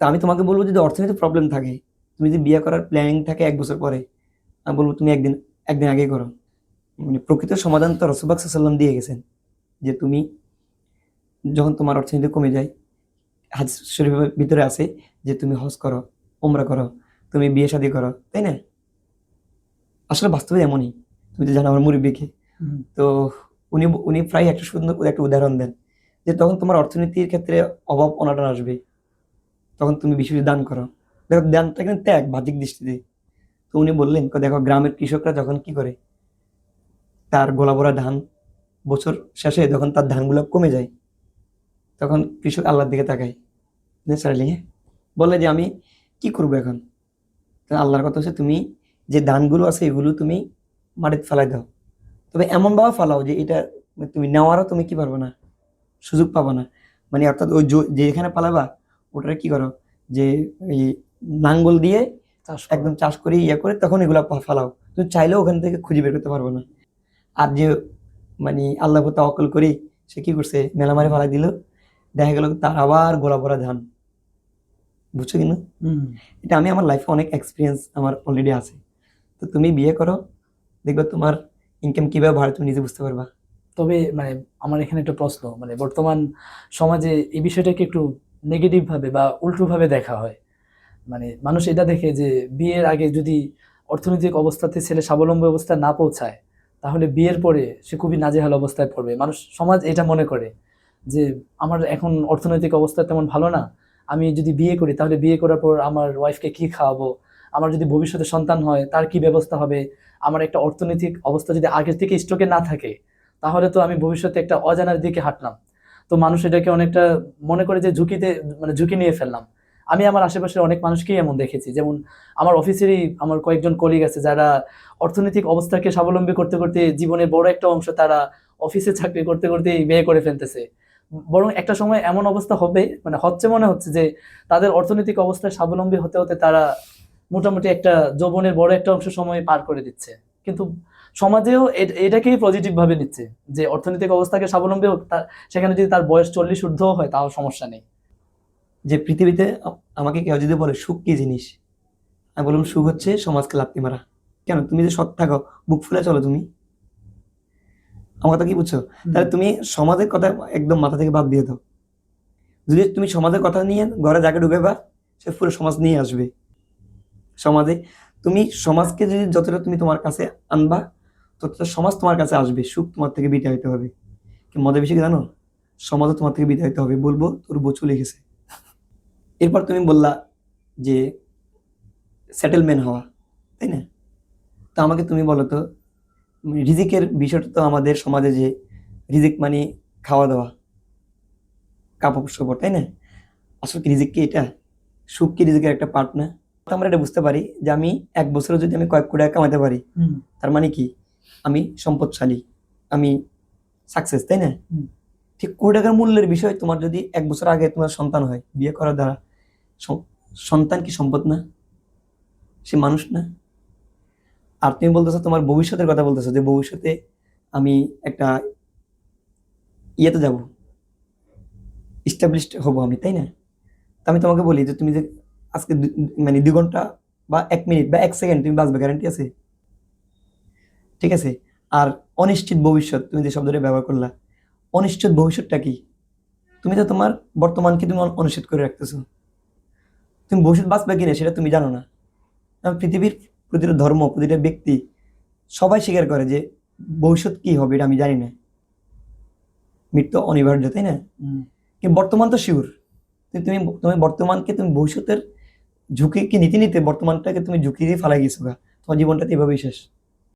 তা আমি তোমাকে বলব যদি অর্থনৈতিক প্রবলেম থাকে তুমি যদি বিয়ে করার প্ল্যানিং থাকে এক বছর পরে আমি বলব তুমি একদিন একদিন আগে করো। মানে প্রকৃত সমাধান তো রসুবাক সাল্লাম দিয়ে গেছেন যে তুমি যখন তোমার অর্থনীতি কমে যায় হাজ শরীফের ভিতরে আছে যে তুমি হজ করো ওমরা করো তুমি বিয়ে শাদী করো তাই না? আসলে বাস্তবে এমনই তুমি তো জানো আমার মুরব্বীকে। তো উনি উনি প্রায় একটা সুন্দর একটা উদাহরণ দেন যে তখন তোমার অর্থনীতির ক্ষেত্রে অভাব অনাটন আসবে। তখন তুমি বেশি বেশি দান করো। দেখো দানটা কিন্তু ত্যাগ, বাহ্যিক দৃষ্টিতে। তো উনি বললেন দেখো, গ্রামের কৃষকরা যখন কি করে? তার গোলা ভরা ধান বছর শেষে যখন তার ধানগুলো কমে যায়, তখন কৃষক আল্লাহর দিকে তাকায়। ন্যাচারালি বলে যে, আমি কি করব এখন? আল্লাহর কথা হচ্ছে, তুমি যে ধানগুলো আছে, এগুলো তুমি মাটিতে ফেলাই দাও। তবে এমনভাবে ফালাও যে, এটা তুমি নেওয়ারও তুমি কি পারবে না? সুযোগ পাবে না। মানে অর্থাৎ ওই যেখানে পালাবা ওটা কি করো? যে এই নাঙ্গল দিয়ে চাষ একদম চাষ করে ইয়ে করে তখন এগুলো ফালাও। তুমি চাইলেও ওখান থেকে খুঁজে বের করতে পারব না। আর যে মানে আল্লাহ তাওয়াক্কুল করি সে কি করছে? মেলা মারে ফালাই দিল। দেখা গেল তার আবার গোলা ভরা ধান। বুঝছ কিনা। এটা আমি আমার লাইফে অনেক এক্সপিরিয়েন্স আমার অলরেডি আছে। তো তুমি বিয়ে করো দেখবে তোমার ইনকাম কীভাবে বাড়ে তুমি নিজে বুঝতে পারবা। তবে মানে আমার এখানে একটা প্রশ্ন। মানে বর্তমান সমাজে এই বিষয়টাকে একটু নেগেটিভ ভাবে বা উল্টো ভাবে দেখা হয়। মানে মানুষ এটা দেখে যে বিয়ের আগে যদি অর্থনৈতিক অবস্থাতে ছেলে স্বাবলম্বী অবস্থায় না পৌঁছায়, তাহলে বিয়ের পরে সে খুবই নাজেহাল অবস্থায় পড়বে। মানুষ, সমাজ এটা মনে করে যে আমার এখন অর্থনৈতিক অবস্থা তেমন ভালো না, আমি যদি বিয়ে করি তাহলে বিয়ে করার পর আমার ওয়াইফকে কি খাওয়াবো? আমার যদি ভবিষ্যতে সন্তান হয় তার কি ব্যবস্থা হবে? আমার একটা অর্থনৈতিক অবস্থা যদি আগের থেকে স্টকে না থাকে, তাহলে তো আমি ভবিষ্যতে একটা অজানার দিকে হাঁটলাম। তো মানুষ এটাকে অনেকটা মনে করে যে ঝুঁকিতে মানে ঝুঁকি নিয়ে ফেললাম। আমি আমার আশেপাশের অনেক মানুষকেই এমন দেখেছি। যেমন আমার অফিসেরই আমার কয়েকজন কলিগ আছে যারা অর্থনৈতিক অবস্থাকে স্বাবলম্বী করতে করতে জীবনের বড় একটা অংশ তারা অফিসে চাকরি করতে করতে বিয়ে করে ফেলতেছে। বরং একটা সময় এমন অবস্থা হবে মানে হচ্ছে মনে হচ্ছে যে তাদের অর্থনৈতিক অবস্থায় স্বাবলম্বী হতে হতে তারা মোটামুটি একটা যৌবনের বড় একটা অংশ সময় পার করে দিচ্ছে। কিন্তু সমাজেও এটাকেই পজিটিভ ভাবে নিচ্ছে যে অর্থনৈতিক অবস্থাকে স্বাবলম্বী হোক সেখানে যদি তার বয়স চল্লিশ ঊর্ধ্ব হয় তাও সমস্যা নেই। যে পৃথিবীতে আমাকে কেউ যদি বলে সুখ কি জিনিস? আমি বললাম সুখ হচ্ছে সমাজকে লাত্তি মারা। কেন? তুমি যে সৎ থাকো বুক ফুলে চলো তুমি। আমার কথা কি বুঝছ? তাহলে তুমি সমাজের কথা একদম মাথা থেকে বাদ দিয়ে দাও। যদি তুমি সমাজের কথা নিয়ে ঘরে জায়গা ঢুকেবা সে পুরো সমাজ নিয়ে আসবে। সমাজে তুমি সমাজকে যদি যতটা তুমি তোমার কাছে আনবা ততটা সমাজ তোমার কাছে আসবে সুখ তোমার থেকে বিটা হইতে হবে। কি মজা বেশি জানো? সমাজও তোমার থেকে বিটা হইতে হবে বলব তোর বউ চলে গেছে। এরপর তুমি বললা যে সেটেলমেন্ট হওয়া তাই না? তো আমাকে তুমি বলো তো রিজিকের বিষয়টা তো আমাদের সমাজে যে রিজিক মানে খাওয়া দাওয়া কাপড় চোপড় তাই না? আসলে কি রিজিক কি এটা? সুখ কি রিজিকের একটা পার্ট না? আমরা এটা বুঝতে পারি যে আমি এক বছরে যদি আমি কয়েক কোটি টাকা কামাতে পারি তার মানে কি? আমি সম্পদশালী আমি সাকসেস তাই না? ঠিক কোটি টাকার মূল্যের বিষয় তোমার যদি এক বছর আগে তোমার সন্তান হয় বিয়ে করার দ্বারা সন্তান কি সম্পদ না? সে মানুষ না? আর তুমি বলতেছো তোমার ভবিষ্যতের কথা বলতেছো যে ভবিষ্যতে আমি একটা ইয়েতে যাব। ইস্টাবলিশড হব আমি তাই না? তো আমি তোমাকে বলি যে তুমি যে আজকে দু- মানে দুই ঘণ্টা বা এক মিনিট বা এক সেকেন্ড তুমি বাঁচবে গ্যারান্টি আছে? ঠিক আছে? আর অনিশ্চিত ভবিষ্যৎ তুমি যে শব্দটা ব্যবহার করলা অনিশ্চিত ভবিষ্যৎটা কি? তুমি তো তোমার বর্তমানকে তুমি অন- অনিশ্চিত করে রাখতেছো। তুমি ভবিষ্যৎ বাঁচবে কিনা সেটা তুমি জানো না। পৃথিবীর প্রতিটা ধর্ম প্রতিটা ব্যক্তি সবাই স্বীকার করে যে ভবিষ্যৎ কি হবে এটা আমি জানি না। মৃত্যু অনিবার্য তাই না। কিন্তু বর্তমান তো শিওর। তুমি তুমি বর্তমানকে তুমি ভবিষ্যতের ঝুঁকি কি নিতে নিতে বর্তমানটাকে তুমি ঝুঁকি দিয়ে ফেলাই গেছো তোমার জীবনটা তো এভাবেই শেষ।